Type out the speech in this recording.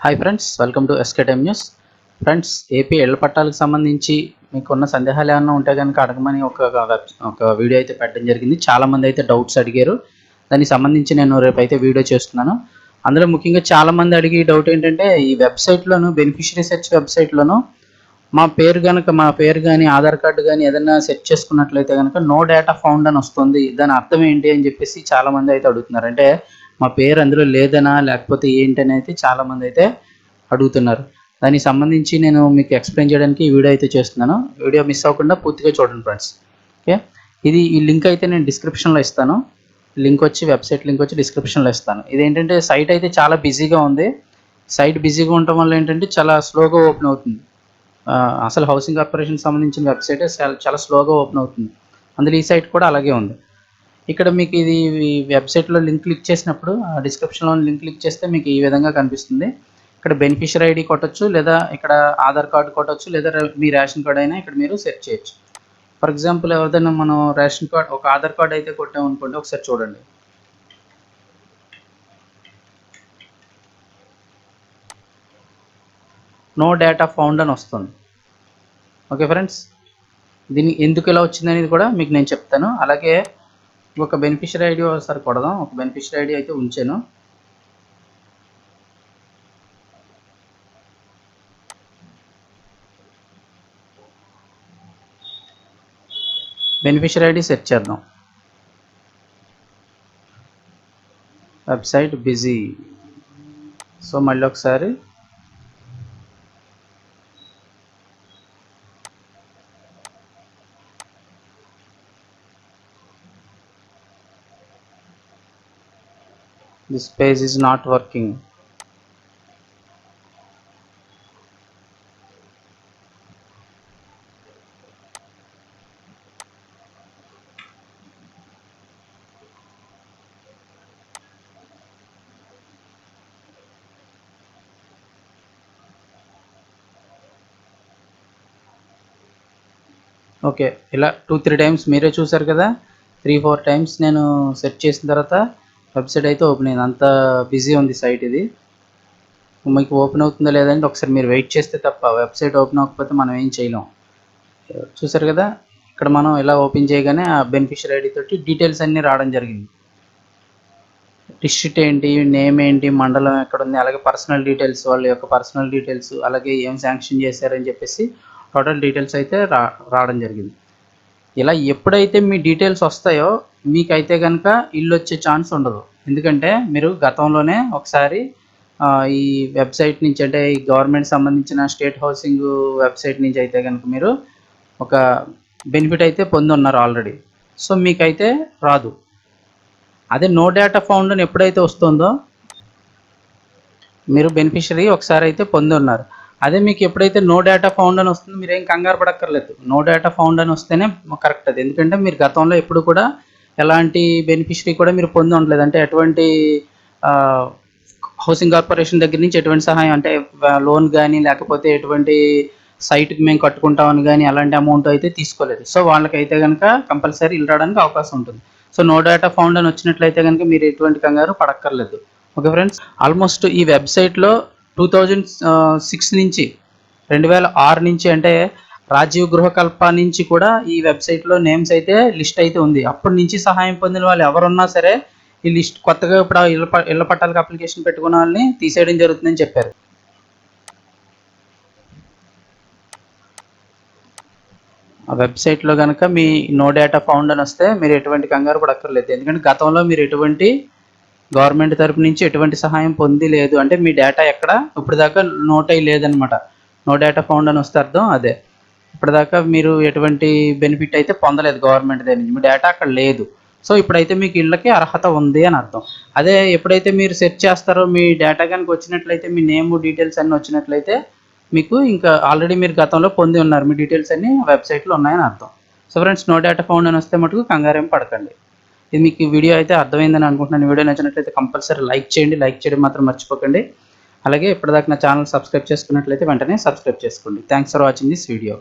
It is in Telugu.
Hi friends welcome to SK time news friends AP ఇళ్ళ పట్టాలకు సంబంధించి మీకున్న సందేహాలు ఏమైనా ఉంటే కనుక అడగమని ఒక వెబ్- ఒక వీడియో అయితే పెట్టడం జరిగింది. చాలామంది అయితే డౌట్స్ అడిగారు. దానికి సంబంధించి నేను రేపు అయితే వీడియో చేస్తున్నాను. అందులో ముఖ్యంగా చాలామంది అడిగే డౌట్ ఏంటంటే ఈ వెబ్సైట్లోను బెనిఫిషరీ సెర్చ్ వెబ్సైట్లోను మా పేరు కనుక మా పేరు కానీ ఆధార్ కార్డు కానీ ఏదైనా సెర్చ్ చేసుకున్నట్లయితే కనుక నో డేటా ఫౌండ్ అని వస్తుంది. దాని అర్థం ఏంటి అని చెప్పేసి చాలామంది అయితే అడుగుతున్నారు. అంటే మా పేరు అందులో లేదనా లేకపోతే ఏంటని అయితే చాలామంది అయితే అడుగుతున్నారు. దానికి సంబంధించి నేను మీకు ఎక్స్ప్లెయిన్ చేయడానికి ఈ వీడియో అయితే చేస్తున్నాను. వీడియో మిస్ అవ్వకుండా పూర్తిగా చూడండి ఫ్రెండ్స్. ఓకే? ఇది ఈ లింక్ అయితే నేను డిస్క్రిప్షన్లో ఇస్తాను. లింక్ వచ్చి వెబ్సైట్ లింక్ వచ్చి డిస్క్రిప్షన్లో ఇస్తాను. ఇది ఏంటంటే సైట్ అయితే చాలా బిజీగా ఉంది. సైట్ బిజీగా ఉండటం వల్ల ఏంటంటే చాలా స్లోగా ఓపెన్ అవుతుంది. అసలు హౌసింగ్ కార్పొరేషన్ సంబంధించిన వెబ్సైట్ చాలా స్లోగా ఓపెన్ అవుతుంది. అందులో ఈ సైట్ కూడా అలాగే ఉంది. ఇక్కడ మీకు ఇది వెబ్సైట్లో లింక్ క్లిక్ చేసినప్పుడు ఆ డిస్క్రిప్షన్లో లింక్ క్లిక్ చేస్తే మీకు ఈ విధంగా కనిపిస్తుంది. ఇక్కడ బెనిఫిషియర్ ఐడి కొట్టచ్చు లేదా ఇక్కడ ఆధార్ కార్డు కొట్టచ్చు లేదా మీ రేషన్ కార్డ్ అయినా ఇక్కడ మీరు సెర్చ్ చేయొచ్చు. ఫర్ ఎగ్జాంపుల్ ఎవరిదైనా మనం రేషన్ కార్డ్ ఒక ఆధార్ కార్డ్ అయితే కొట్టామనుకోండి ఒకసారి చూడండి. నో డేటా ఫౌండ్ అని వస్తుంది. ఓకే ఫ్రెండ్స్ దీన్ని ఎందుకు ఇలా వచ్చింది అనేది కూడా మీకు నేను చెప్తాను. అలాగే ఒక బెనిఫిషియరీ ఐడి ఒకసారి కొడదాం. ఒక బెనిఫిషియరీ ఐడి అయితే ఉంచాను. బెనిఫిషియరీ ఐడి సెట్ చేద్దాం. Website busy. సో మళ్ళీ ఒకసారి this page is not working. Okay ఇలా టూ త్రీ టైమ్స్ మీరే చూసారు కదా? త్రీ ఫోర్ టైమ్స్ నేను సెట్ చేసిన తర్వాత వెబ్సైట్ అయితే ఓపెన్ అయింది. అంత బిజీ ఉంది సైట్ ఇది. మీకు ఓపెన్ అవుతుందో లేదంటే ఒకసారి మీరు వెయిట్ చేస్తే తప్ప వెబ్సైట్ ఓపెన్ అవ్వకపోతే మనం ఏం చేయలేం. చూసారు కదా ఇక్కడ మనం ఇలా ఓపెన్ చేయగానే ఆ బెనిఫిషియర్ ఐడి తోటి డీటెయిల్స్ అన్నీ రావడం జరిగింది. డిస్ట్రిక్ట్ ఏంటి నేమ్ ఏంటి మండలం ఎక్కడ ఉంది అలాగే పర్సనల్ డీటెయిల్స్ వాళ్ళ యొక్క పర్సనల్ డీటెయిల్స్ అలాగే ఏం శాంక్షన్ చేశారని చెప్పేసి టోటల్ డీటెయిల్స్ అయితే రా రావడం జరిగింది. ఇలా ఎప్పుడైతే మీ డీటెయిల్స్ వస్తాయో మీకైతే కనుక ఇల్లు వచ్చే ఛాన్స్ ఉండదు. ఎందుకంటే మీరు గతంలోనే ఒకసారి ఈ వెబ్సైట్ నుంచి అంటే ఈ గవర్నమెంట్ సంబంధించిన స్టేట్ హౌసింగ్ వెబ్సైట్ నుంచి అయితే కనుక మీరు ఒక బెనిఫిట్ అయితే పొంది ఉన్నారు ఆల్రెడీ. సో మీకైతే రాదు. అదే నో డేటా ఫౌండ్ అని ఎప్పుడైతే వస్తుందో మీరు బెనిఫిషరీ ఒకసారి అయితే పొంది ఉన్నారు అదే మీకు ఎప్పుడైతే నో డేటా ఫౌండ్ అని వస్తుందో మీరు ఏం కంగారు పడక్కర్లేదు. నో డేటా ఫౌండ్ అని వస్తేనే కరెక్ట్ అది. ఎందుకంటే మీరు గతంలో ఎప్పుడు కూడా ఎలాంటి బెనిఫిషరీ కూడా మీరు పొంది ఉండలేదు. అంటే ఎటువంటి హౌసింగ్ కార్పొరేషన్ దగ్గర నుంచి ఎటువంటి సహాయం అంటే లోన్ కానీ లేకపోతే ఎటువంటి సైట్కి మేము కట్టుకుంటామని కానీ అలాంటి అమౌంట్ అయితే తీసుకోలేదు. సో వాళ్ళకైతే కనుక కంపల్సరీ ఇల్లు రావడానికి అవకాశం ఉంటుంది. సో నో డేటా ఫౌండ్ అని వచ్చినట్లయితే కనుక మీరు ఎటువంటి కంగారు పడక్కర్లేదు. ఓకే ఫ్రెండ్స్ ఆల్మోస్ట్ ఈ వెబ్సైట్లో టూ థౌజండ్ సిక్స్ నుంచి రెండు వేల ఆరు నుంచి అంటే రాజీవ్ గృహకల్ప నుంచి కూడా ఈ వెబ్సైట్లో నేమ్స్ అయితే లిస్ట్ అయితే ఉంది. అప్పటి నుంచి సహాయం పొందిన వాళ్ళు ఎవరున్నా సరే ఈ లిస్ట్ కొత్తగా ఇప్పుడు ఇళ్ళ ప- ఇళ్ళ పట్టాలకు అప్లికేషన్ పెట్టుకున్న వాళ్ళని తీసేయడం జరుగుతుందని చెప్పారు. ఆ వెబ్సైట్లో కనుక మీ నో డేటా ఫౌండ్ అని వస్తే మీరు ఎటువంటి కంగారు పడక్కర్లేదు. ఎందుకంటే గతంలో మీరు ఎటువంటి గవర్నమెంట్ తరపు నుంచి ఎటువంటి సహాయం పొంది లేదు అంటే మీ డేటా ఎక్కడ? ఇప్పటిదాకా నోట్ అయ్యి లేదనమాట. నో డేటా ఫౌండ్ అని వస్తే అర్థం అదే. ఇప్పటిదాకా మీరు ఎటువంటి బెనిఫిట్ అయితే పొందలేదు గవర్నమెంట్ దగ్గర నుంచి. మీ డేటా అక్కడ లేదు. సో ఇప్పుడైతే మీకు ఇళ్ళకి అర్హత ఉంది అని అర్థం. అదే ఎప్పుడైతే మీరు సెర్చ్ చేస్తారో మీ డేటా కనుక వచ్చినట్లయితే మీ నేమ్ డీటెయిల్స్ అన్నీ వచ్చినట్లయితే మీకు ఇంకా ఆల్రెడీ మీరు గతంలో పొంది ఉన్నారు. మీ డీటెయిల్స్ అన్నీ వెబ్సైట్లో ఉన్నాయని అర్థం. So friends no data found అని వస్తే మటుకు కంగారేం పడకండి. ఇది మీకు వీడియో అయితే అర్థమైందని అనుకుంటున్నాను. వీడియో నచ్చినట్లయితే కంపల్సరీ లైక్ చేయండి. లైక్ చేయడం మాత్రం మర్చిపోకండి. అలాగే ఇప్పటిదాకా నా ఛానల్ సబ్స్క్రైబ్ చేసుకున్నట్లయితే వెంటనే సబ్స్క్రైబ్ చేసుకోండి. Thanks for watching this video